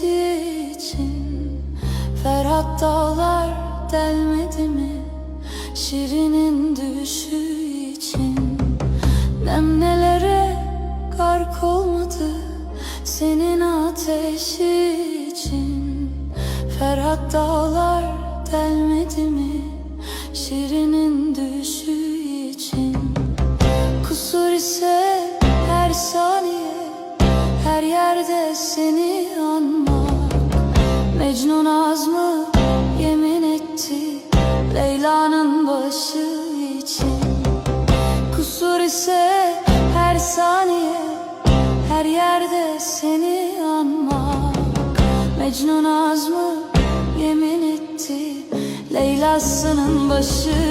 güneşi için Ferhat dağlar delmedi mi? Şirinin düşü için Demnelere gark olmadı Senin ateşi için Ferhat dağlar delmedi mi? Şirinin düşü için Kusur ise her saniye her yerde seni anma Mecnun azmı yemin etti Leyla'nın başı için. Kusur ise her saniye Her yerde seni anmak. Mecnun azmı yemin etti Leyla'sının başı